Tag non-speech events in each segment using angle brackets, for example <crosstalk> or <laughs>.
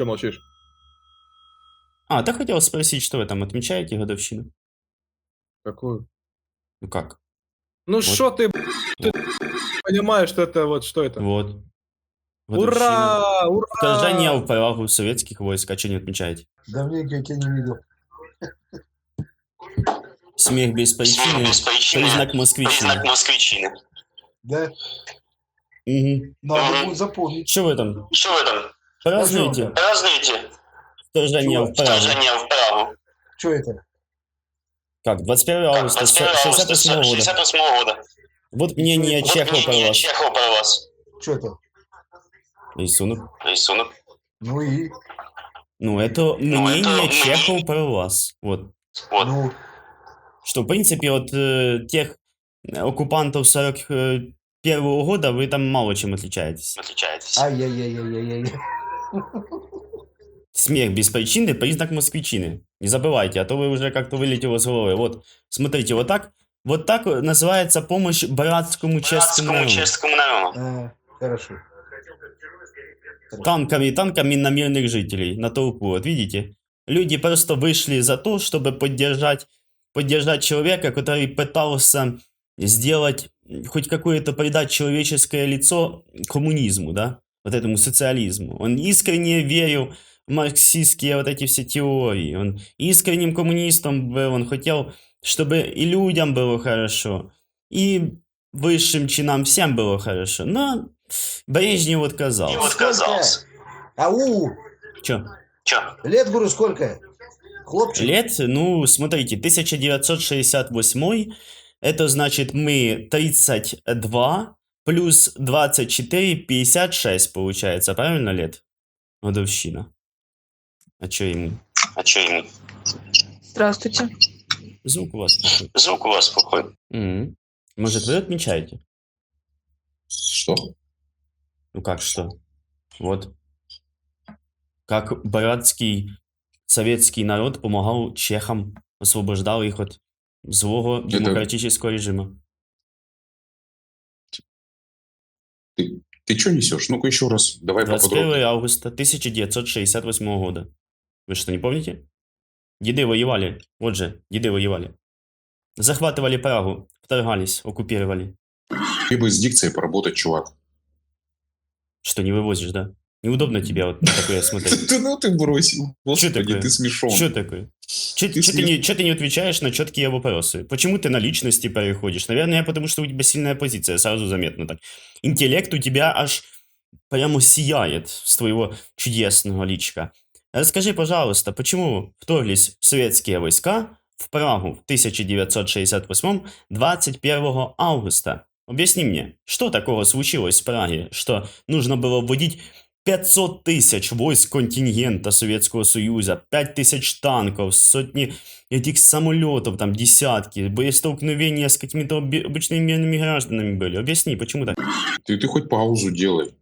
Че молчишь? А, так хотел спросить, что вы там отмечаете годовщину? Какую? Ну как? Ну что ты, б***ь, ты понимаешь, что это вот, что это? Вот. Ура! Ура! Вторжение в Прагу советских войск. А что не отмечаете? Давненько я тебя не видел. Смех без причины. без причины. Признак москвичины. Признак москвичины. Да? Угу. Надо Мгм. будет запомнить. Что вы там? Что вы там? Празднуете Празднуете вторжение в Прагу? вторжение в Прагу? Что это? Как? 21 августа 21 августа 68 года. 68 года. Вот мнение Вот Чехова про вас. Чехова про вас. Что это? Рисунок. Рисунок. Ну и? Ну, это Ну, мнение это Чехова про вас. Вот. Вот. Ну, Что, в принципе, от э, тех оккупантов 41 года вы там мало чем отличаетесь. Отличаетесь. ай-яй-яй-яй-яй-яй. Смех без причины – признак москвичины. Не забывайте, а то вы уже как-то вылетело с головы. Вот, смотрите, вот так, вот так называется помощь братскому чешскому Братскому народу. чешскому народу. А, хорошо. Танками, танками на мирных жителей, на толпу, вот видите? Люди просто вышли за то, чтобы поддержать, поддержать человека, который пытался сделать, хоть какое-то придать человеческое лицо коммунизму, да? Вот этому социализму. Он искренне верил в марксистские вот эти все теории. Он искренним коммунистом был, он хотел, чтобы и людям было хорошо, и высшим чинам всем было хорошо. Но Брежнев И отказался. вот отказался. Ау! Чё? Че? Лет, говорю, сколько? Хлопчик? Лет, ну, смотрите, 1968, это значит мы 32 плюс 24, 56 получается, правильно лет? Годовщина. А чё ему? А че ему? Здравствуйте. Звук у вас плохой. Звук у вас плохой. Мгм. Может, вы отмечаете? Что? Ну как что? Вот. Как братский советский народ помогал чехам, освобождал их от злого демократического режима. Ты, ты что несешь? Ну-ка еще раз. Давай 21 поподробнее. августа 1968 года. Вы что, не помните? Деды воевали. Вот же, деды воевали. Захватывали Прагу, вторгались, оккупировали. Ты бы с дикцией поработать, чувак. Что, не вывозишь, да? Неудобно тебе вот на такое смотреть. <laughs> Ну ты бросил. Господи, такое? ты смешон. Что такое? Че Ты ты, не, чё ты не отвечаешь на четкие вопросы? Почему ты на личности переходишь? Наверное, потому что у тебя сильная позиция, сразу заметно так. Интеллект у тебя аж прямо сияет с твоего чудесного личка. Расскажи, пожалуйста, почему вторглись советские войска в Прагу в 1968 21 августа? Объясни мне, что такого случилось в Праге, что нужно было вводить 500 тысяч войск контингента Советского Союза, 5 тысяч танков, сотни этих самолетов, там десятки, боестолкновения с какими-то обычными мирными гражданами были. Объясни, почему так? Ты, ты хоть паузу делай.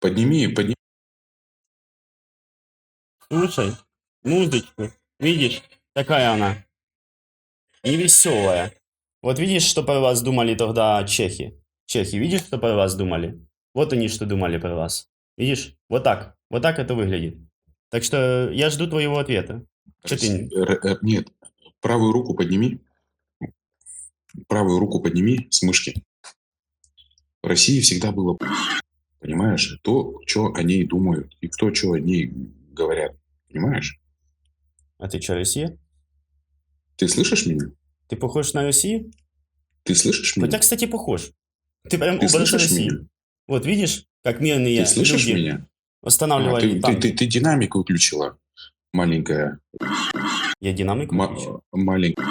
Подними, подними. Слушай, музычку, видишь, такая она, невеселая. Вот видишь, что про вас думали тогда чехи? Чехи, видишь, что про вас думали? Вот они что думали про вас. Видишь? Вот так. Вот так это выглядит. Так что я жду твоего ответа. Чё ты- Р- э, Нет, правую руку подними. Правую руку подними с мышки. В России всегда было, понимаешь, то, что о ней думают, и кто, что о ней говорят. Понимаешь? А ты что, Россия? Ты слышишь меня? Ты похож на Россию? Ты слышишь меня? Хотя, кстати, похож. Ты прям Ты слышишь России. меня? Вот видишь, как мирные Ты слышишь люди меня? А, останавливали ты, ты, танки. ты, ты динамик выключила. Маленькая. Я динамику Ма- включил. маленькая.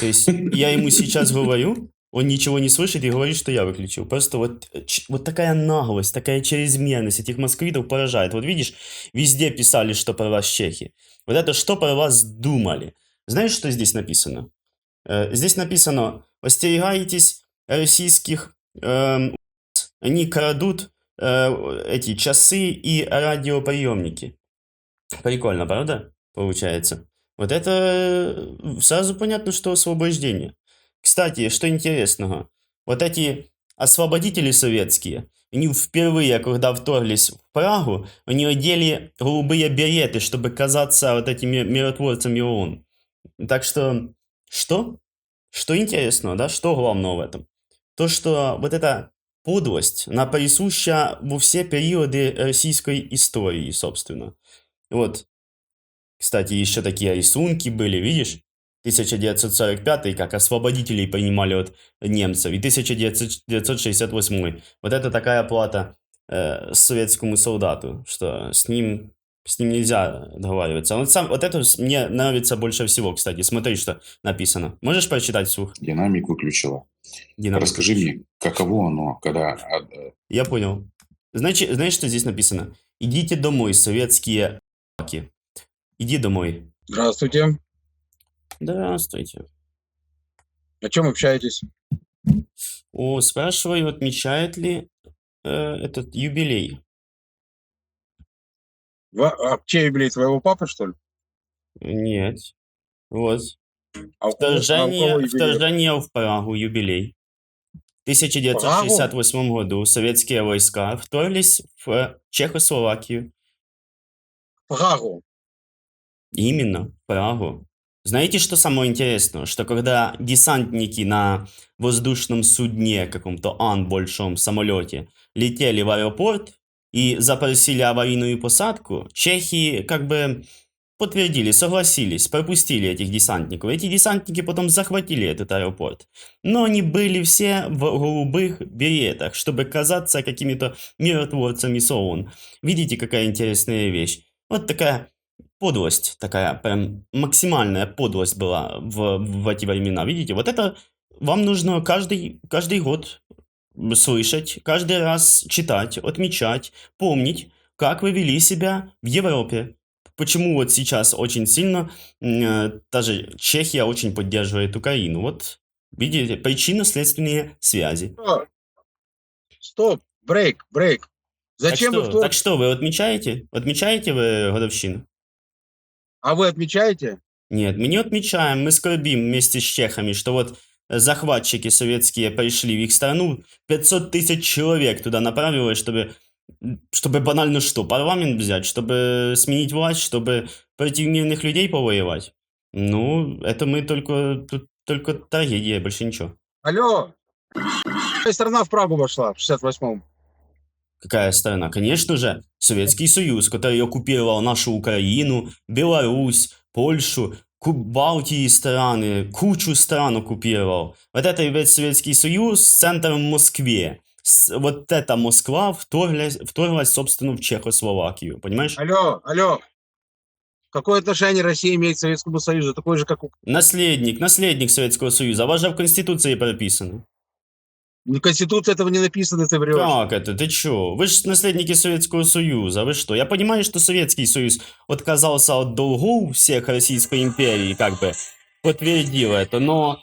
То есть я ему сейчас говорю, он ничего не слышит и говорит, что я выключил. Просто вот, э, вот такая наглость, такая чрезмерность этих москвитов поражает. Вот видишь, везде писали, что про вас чехи. Вот это что про вас думали. Знаешь, что здесь написано? Э, Здесь написано, остерегайтесь российских, эм, они крадут э, эти часы и радиоприемники. Прикольно, правда? Получается. Вот это э, сразу понятно, что освобождение. Кстати, что интересного, вот эти освободители советские, они впервые, когда вторглись в Прагу, они одели голубые береты, чтобы казаться вот этими миротворцами ООН. Так что, что? Что интересного, да? Что главного в этом? То, что вот эта подлость, она присуща во все периоды российской истории, собственно. Вот. Кстати, еще такие рисунки были, видишь? 1945, как освободителей принимали от немцев, и 1968. Вот это такая плата э, советскому солдату, что с ним, с ним нельзя договариваться. Вот, сам, вот это мне нравится больше всего, кстати. Смотри, что написано. Можешь прочитать вслух? Динамик выключила. Дина? Расскажи мне, каково оно, когда э, Я понял. Значит, знаешь, что здесь написано? Идите домой, советские ***ки. Иди домой. Здравствуйте. Здравствуйте. О чем общаетесь? О, спрашиваю, отмечает ли э, этот юбилей? Ва- а чей юбилей твоего папы, что ли? Нет. Вот. А у кого- а у Вторжение, кого юбилей? вторжение в Прагу, юбилей. В 1968 году советские войска вторглись в Чехословакию. Прагу. Именно, в Прагу. Знаете, что самое интересное? Что когда десантники на воздушном судне, каком-то Ан большом самолете, летели в аэропорт и запросили аварийную посадку, чехи как бы подтвердили, согласились, пропустили этих десантников. Эти десантники потом захватили этот аэропорт. Но они были все в голубых беретах, чтобы казаться какими-то миротворцами с ООН. Видите, какая интересная вещь? Вот такая подлость, такая прям максимальная подлость была в, в эти времена. Видите, вот это вам нужно каждый, каждый год слышать, каждый раз читать, отмечать, помнить, как вы вели себя в Европе. Почему вот сейчас очень сильно э, даже Чехия очень поддерживает Украину. Вот видите, причинно-следственные связи. Стоп. Стоп. Брейк, брейк. Зачем так, вы что, втор- так что, вы отмечаете? Отмечаете вы годовщину? А вы отмечаете? Нет, мы не отмечаем, мы скорбим вместе с чехами, что вот захватчики советские пришли в их страну, 500 тысяч человек туда направилось, чтобы, чтобы банально что, парламент взять, чтобы сменить власть, чтобы против мирных людей повоевать. Ну, это мы только, тут только трагедия, больше ничего. Алло. Какая страна в Прагу вошла в 68-м? Какая страна? Конечно же, Советский Союз, который оккупировал нашу Украину, Беларусь, Польшу, Балтии страны, кучу стран оккупировал. Вот это и весь Советский Союз с центром в Москве. С- вот эта Москва вторглась, вторглась, собственно, в Чехословакию. Понимаешь? Алло, алло. Какое отношение Россия имеет к Советскому Союзу? Такое же, как у... Наследник, наследник Советского Союза. У вас же в Конституции прописано. В Конституции этого не написано, ты врешь. Как это? Ты чё? Вы же наследники Советского Союза, вы что? Я понимаю, что Советский Союз отказался от долгов всех Российской империи, как бы подтвердил это, но...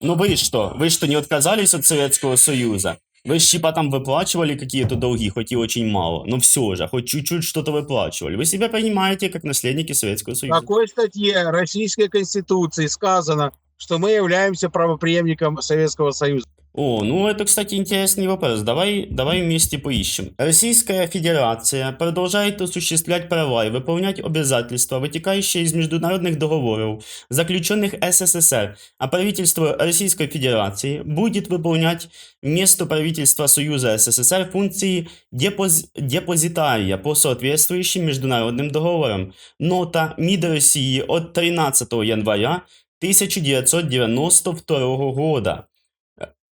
Но вы что? Вы что, не отказались от Советского Союза? Вы ж типа там выплачивали какие-то долги, хоть и очень мало, но все же, хоть чуть-чуть что-то выплачивали. Вы себя понимаете как наследники Советского В Союза. какой статье Российской Конституции сказано, что мы являемся правопреемником Советского Союза? О, ну это, кстати, интересный вопрос. Давай, давай вместе поищем. Российская Федерация продолжает осуществлять права и выполнять обязательства, вытекающие из международных договоров, заключенных СССР, а правительство Российской Федерации будет выполнять вместо правительства Союза СССР функции депоз- депозитария по соответствующим международным договорам. Нота МИД России от 13 января 1992 года.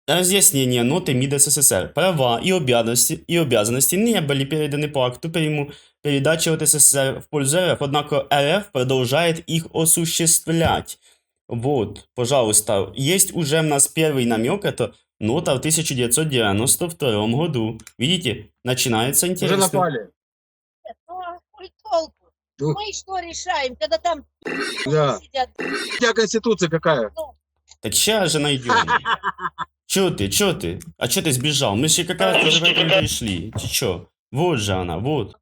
Разъяснение ноты МИД СССР. Права и обязанности, и обязанности не были переданы по акту перему передачи от СССР в пользу РФ, однако РФ продолжает их осуществлять. Вот, пожалуйста, есть уже у нас первый намек, это нота в 1992 году. Видите, начинается Уже интересно. напали. Ну, толку? Ну. Мы что решаем, когда там Да. сидят? У тебя Конституция какая? Так сейчас же найдем. <laughs> Чё ты, чё ты? А чё ты сбежал? Мы же как раз уже в этом пришли. Ты чё? Вот же она, вот.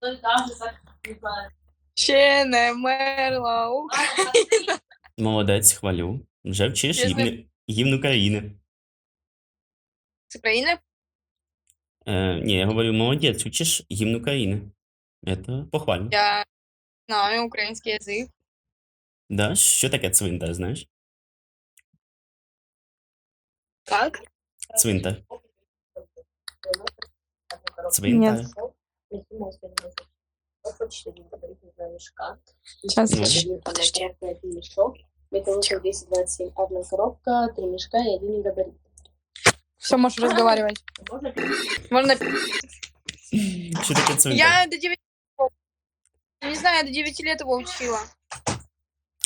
Ще не мерла. Ух. Молодець, хвалю. Вже вчиш Я гімн, гімн України. З України? Е, ні, я говорю, молодець, учиш гімн України. Это похвально. Я знаю украинский язык. Да? Що таке цвинтар, знаєш? Как? Цвинтар. Цвинтар. Нет. Сейчас. Подожди. Металлург 1027. Одна коробка, три мешка и один габарит. Все, можешь разговаривать. Можно... Я до 9 Не знаю, я до 9 лет его учила.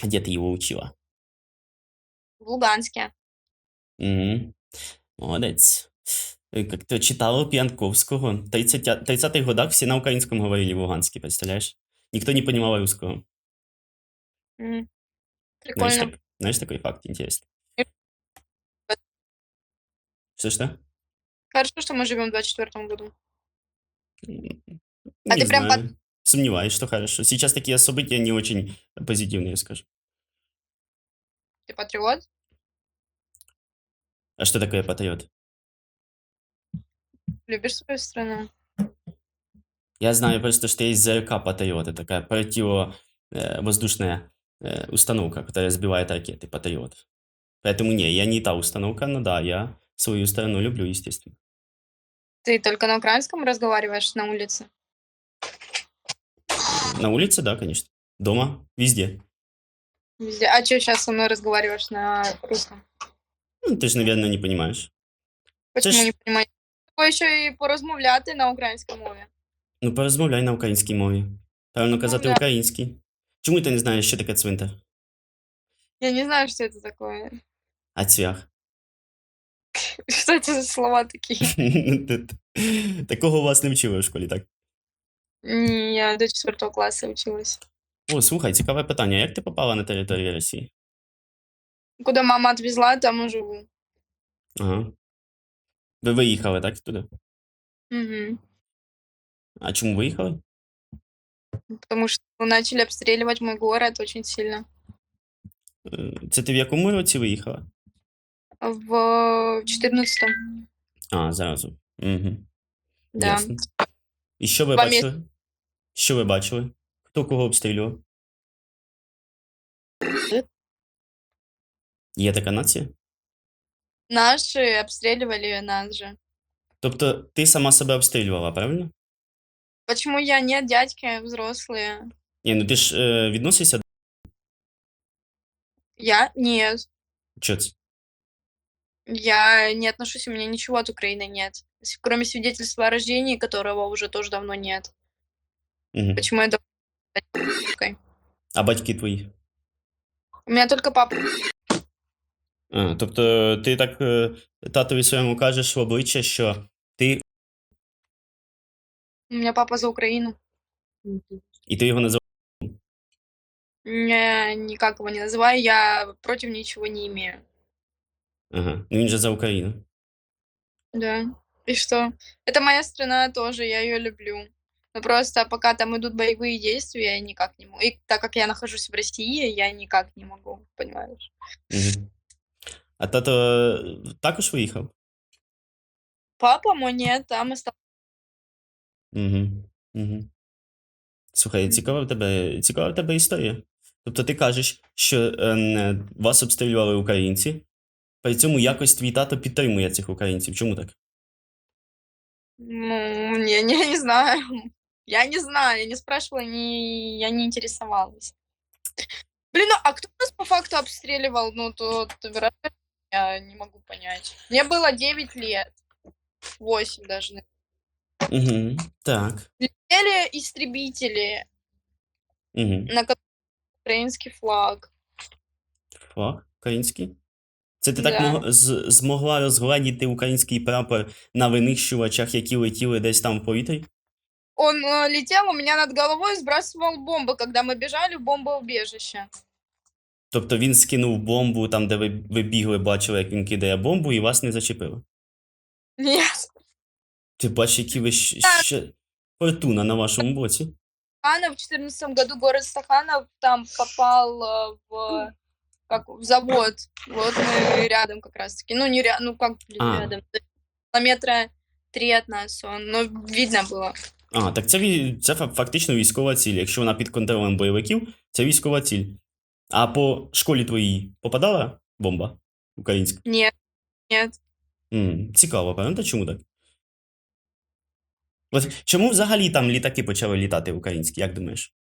А де ти його учила? В Луганске. Угу. Молодець. Е, Как-то читала Пьянковского. В 30 30-х годах всі на українському говорили в Луганське, представляєш? Ніхто не понимал русского. М. Знаешь, Прикольно. так, знаешь такой факт интересный? Что-что? Хорошо, что мы живем в 24 году. М, А не ты прям знаю. Сомневаюсь, что хорошо. Сейчас такие события не очень позитивные, скажем. Ты патриот? А что такое патриот? Любишь свою страну? Я знаю просто, что есть ЗРК «Патриот». Это такая противовоздушная э, установка, которая сбивает ракеты «Патриот». Поэтому не, я не та установка, но да, я свою страну люблю, естественно. Ты только на украинском разговариваешь на улице? На улице, да, конечно. Дома, везде. Везде. А что сейчас со мной разговариваешь на русском? Ну, ты же, наверное, не понимаешь. Почему ж- не понимаю? Треба ще і порозмовляти на українській мові. Ну, порозмовляй на українській мові. Правильно казати да. український. Чому ти не знаєш, що таке цвинтар? Я не знаю, что это такое. А цвях? <laughs> Что это за слова такие? <laughs> Такого у вас не вчили в школі, так? Ні, Я до 4 класу училась. О, слухай, цікаве питання. Як ти попала на територію Росії? Куда мама отвезла, там и живу. Ага. Ви виїхали, так, туди? Мгм. А чому виїхали? Потому что начали обстреливать мой город очень сильно. Е, Це ти в якому році виїхала? В 14-м, А, зразу. Угу. да. Ясно. І що ви Два місяці. бачили? Що ви бачили? Хто кого обстрілював? Є така нація? Наши обстреливали нас же. Тобто ти сама себе обстрілювала, правильно? Почему я нет, дядьки взрослые? Ні, ну ти ж е, відносишся до Я? Нет. Чо це? Я не отношусь, у меня ничего от Украины нет. С- Кроме свидетельства о рождении, которого уже тоже давно нет. Угу. Почему я дав- А батьки твої? У меня только папа. А, тобто ти так е, татові своєму кажеш в обличчя, що ти У меня папа за Украину. і ти його називаєш. Я никак его не называю, я против ничего не имею. Ага. Ну він же за Україну. Да. И что? Это моя страна тоже, я ее люблю. Но просто пока там идут боевые действия, я никак не могу. И так как я нахожусь в России, я никак не могу, понимаешь? Угу. А тато е, також виїхав? Папа мой нет, там остался. Угу. Угу. Слухай, цікава в тебе, цікава в тебе історія. Тобто ти кажеш, що е, е, вас обстрілювали українці, при цьому якось твій тато підтримує цих українців. Чому так? Ну, не, не, <laughs> не знаю. Я не знаю, я не спрашивала, не, я не интересовалась. Блин, ну а кто нас по факту обстреливал? Ну, то, то вероятно, я не могу понять. Мне было 9 лет. 8 даже. наверное. Угу. Так. Летели истребители Угу. на которых украинский флаг. Флаг український. Це ти Да. так мог, з, змогла розгладіти український прапор на винищувачах, які летіли десь там в повітрі? Он э, летел у меня над головой и сбрасывал бомбы, когда мы бежали в бомбоубежище. Тобто він скинув бомбу там, де ви, ви бігли, бачили, як він кидає бомбу, і вас не зачепило. Нет. Ти бачиш, які ви щ- ще фортуна на вашому боці. Стаханов в 2014 году город Стаханов там попал э, в как в завод. Вот мы рядом как раз таки. Ну, не рядом, ну как блин, А. рядом. Километра три от нас он, но видно было. А, так це, ві- це фа- фактично військова ціль. Якщо вона під контролем бойовиків, це військова ціль. А по школі твоїй попадала бомба українська? Нет, нет. М, цікаво, правда? Чому так? От чому взагалі там літаки почали літати українські, як думаєш?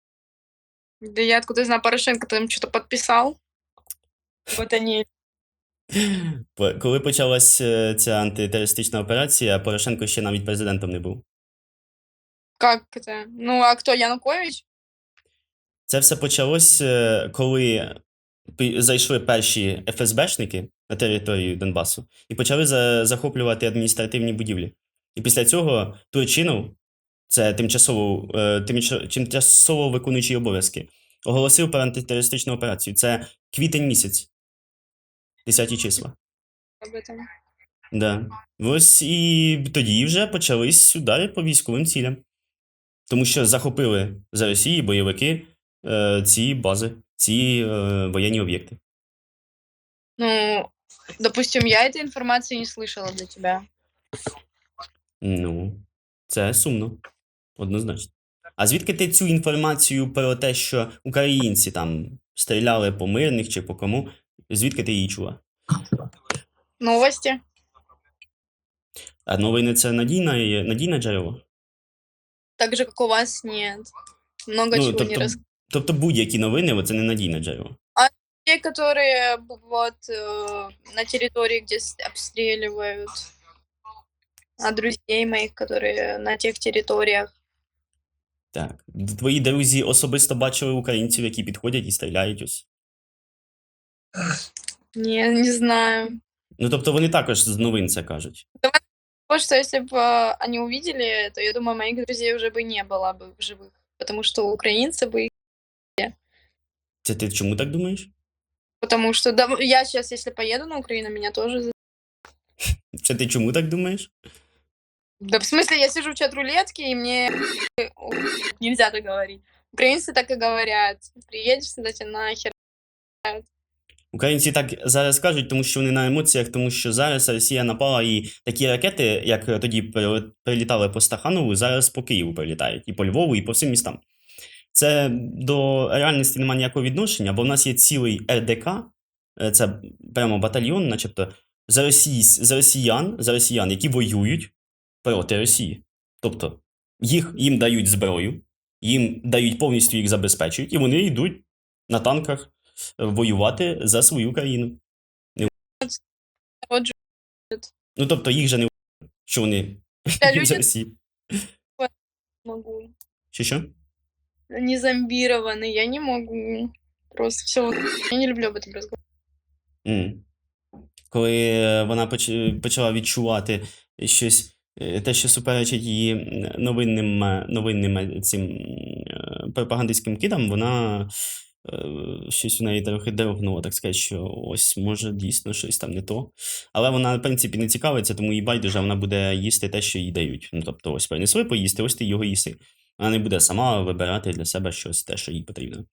Да я откуда знаю, Порошенко там что-то подписал. Вот они. По- Коли почалась е, ця антитерористична операція, Порошенко ще навіть президентом не був. Как это? Ну, а кто, Янукович? Це все почалось, е, коли зайшли перші ФСБшники на територію Донбасу і почали захоплювати адміністративні будівлі. І після цього Турчинов, це тимчасово, е, тимчасово виконуючий обов'язки, оголосив про антитерористичну операцію. Це квітень місяць, 10 числа. Да. Ось і тоді вже почались удари по військовим цілям. Тому що захопили за Росії бойовики е, ці бази, ці е, воєнні об'єкти. Ну, допустим, я этой информации не слышала для тебя. Ну, це сумно, однозначно. А звідки ти цю інформацію про те, що українці там стріляли по мирних чи по кому? Звідки ти її чула? Новости. А новини це надійне, надійне джерело? Так же, как у вас нет. Много Ну, чего не тобто. тобто будь-які новини це не надійне джерело. Те, которые б- вот э, на территории, где с- обстреливают. А друзей моих, которые на тех территориях. Так. Твої друзі особисто бачили українців, які підходять і стріляють ось. Не, не знаю. Ну, тобто вони також з новин це кажуть. Потому что если бы э, они увидели, то я думаю, моих друзей уже бы не было бы в живых. Потому что украинцы бы их... це ти чому так думаєш? Потому что да, я сейчас, если поеду на Украину, меня тоже... за- Це ти чому так думаєш? Да в смысле, я сижу в чат-рулетке, и мне... <laughs> Нельзя так говорить. Украинцы так и говорят. Приедешь, сюда тебе нахер. Українці так зараз кажуть, тому що вони на емоціях, тому що зараз Росія напала і такі ракети, як тоді прилітали по Стаханову, зараз по Києву прилітають, і по Львову, і по всім містам. Це до реальності немає ніякого відношення, бо в нас є цілий РДК, е, це прямо батальйон, начебто, за, російсь, за росіян, за росіян, які воюють проти Росії. Тобто їх, їм дають зброю, їм дають повністю їх забезпечують, і вони йдуть на танках е, воювати за свою країну. Же Ну тобто їх же не що вони <laughs> за Росії. Чи <laughs> що? Не зомбированы, я не могу. Просто все. Я не люблю об этом разговаривать. М. Коли е, вона почала відчувати щось, е, те, що суперечить її новинним, е, новинним е, цим е, пропагандистським кидам, вона е, щось у неї трохи дрогнуло, так сказати, що ось може дійсно щось там не то. Але вона, в принципі, не цікавиться, тому їй байдуже, вона буде їсти те, що їй дають. Ну, тобто, ось принесли поїсти, ось ти його їси. Вона не буде сама вибирати для себе щось те, що їй потрібно.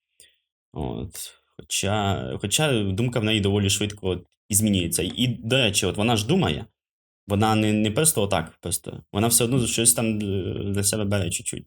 От. Хоча, хоча думка в неї доволі швидко і змінюється. І, до речі, от вона ж думає, вона не, не просто отак, просто вона все одно щось там е, для себе бере чуть-чуть.